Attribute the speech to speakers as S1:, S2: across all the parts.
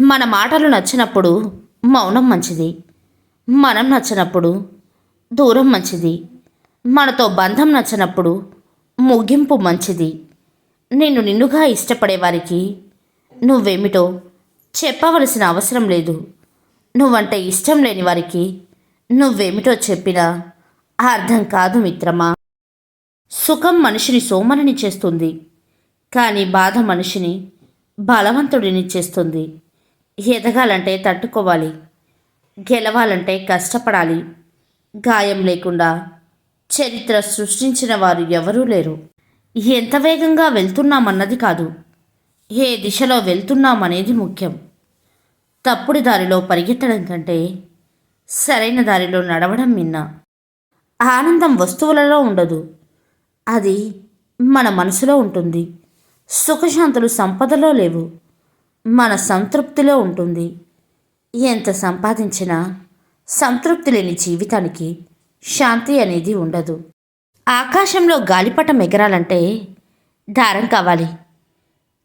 S1: మన మాటలు నచ్చినప్పుడు మౌనం మంచిది. మనం నచ్చినప్పుడు దూరం మంచిది. మనతో బంధం నచ్చినప్పుడు ముగింపు మంచిది. నిన్ను నిన్నుగా ఇష్టపడేవారికి నువ్వేమిటో చెప్పవలసిన అవసరం లేదు. నువ్వంటే ఇష్టం లేని వారికి నువ్వేమిటో చెప్పినా అర్థం కాదు మిత్రమా. సుఖం మనిషిని సోమరిని చేస్తుంది. కానీ బాధ మనిషిని బలవంతుడిని చేస్తుంది. ఎదగాలంటే తట్టుకోవాలి గెలవాలంటే కష్టపడాలి గాయం లేకుండా చరిత్ర సృష్టించిన వారు ఎవరూ లేరు. ఎంత వేగంగా వెళ్తున్నామన్నది కాదు ఏ దిశలో వెళ్తున్నామనేది ముఖ్యం. తప్పుడు దారిలో పరిగెత్తడం కంటే సరైన దారిలో నడవడం మిన్న. ఆనందం వస్తువులలో ఉండదు అది మన మనసులో ఉంటుంది. సుఖశాంతులు సంపదలో లేవు. మన సంతృప్తిలో ఉంటుంది. ఎంత సంపాదించినా సంతృప్తి లేని జీవితానికి శాంతి అనేది ఉండదు. ఆకాశంలో గాలిపటం ఎగరాలంటే దారం కావాలి.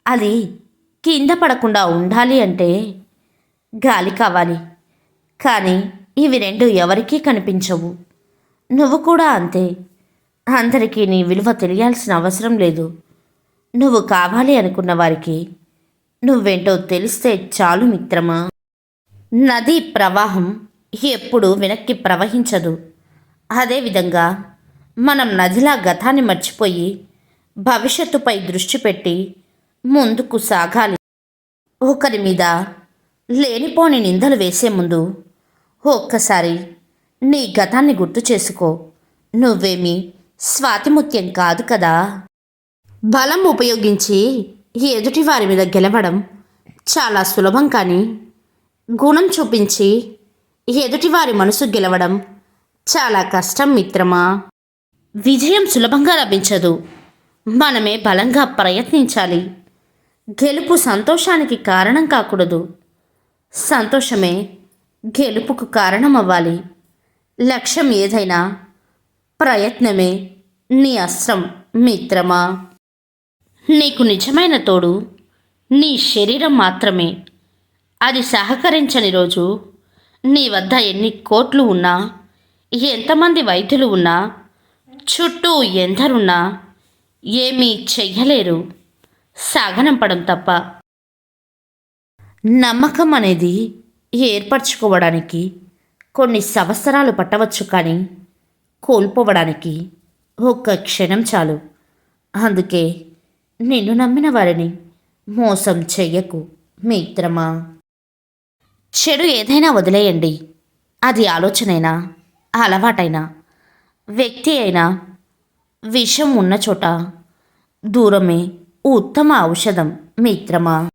S1: అది కింద పడకుండా ఉండాలి అంటే గాలి కావాలి. కానీ ఇవి రెండు ఎవరికీ కనిపించవు. నువ్వు కూడా అంతే. అందరికీ నీ విలువ తెలియాల్సిన అవసరం లేదు. నువ్వు కావాలి అనుకున్న వారికి నువ్వేంటో తెలిస్తే చాలు మిత్రమా? నది ప్రవాహం ఎప్పుడు వెనక్కి ప్రవహించదు. అదేవిధంగా మనం నదిలా గతాన్ని మర్చిపోయి భవిష్యత్తుపై దృష్టి పెట్టి ముందుకు సాగాలి. ఒకరి మీద లేనిపోని నిందలు వేసే ముందు ఒక్కసారి నీ గతాన్ని గుర్తు చేసుకో. నువ్వేమీ స్వాతిముత్యం కాదు కదా. బలం ఉపయోగించి ఎదుటి వారి మీద గెలవడం చాలా సులభం కానీ గుణం చూపించి ఎదుటివారి మనసు గెలవడం చాలా కష్టం మిత్రమా? విజయం సులభంగా లభించదు. మనమే బలంగా ప్రయత్నించాలి. గెలుపు సంతోషానికి కారణం కాకూడదు. సంతోషమే గెలుపుకు కారణం అవ్వాలి లక్ష్యం ఏదైనా ప్రయత్నమే నీ అస్త్రం మిత్రమా? నీకు నిజమైన తోడు. నీ శరీరం మాత్రమే. అది సహకరించని రోజు. నీ వద్ద ఎన్ని కోట్లు ఉన్నా ఎంతమంది వైద్యులు ఉన్నా చుట్టూ ఎందరున్నా ఏమీ చెయ్యలేరు. సాగనంపడం తప్ప. నమ్మకం అనేది ఏర్పరచుకోవడానికి కొన్ని సంవత్సరాలు పట్టవచ్చు కానీ కోల్పోవడానికి ఒక్క క్షణం చాలు. అందుకే నిన్ను నమ్మిన వారిని మోసం చెయ్యకు మిత్రమా. చెడు ఏదైనా వదిలేయండి. అది ఆలోచనైనా అలవాటైనా వ్యక్తి అయినా విషం ఉన్న చోట దూరమే ఉత్తమ ఔషధం మిత్రమా.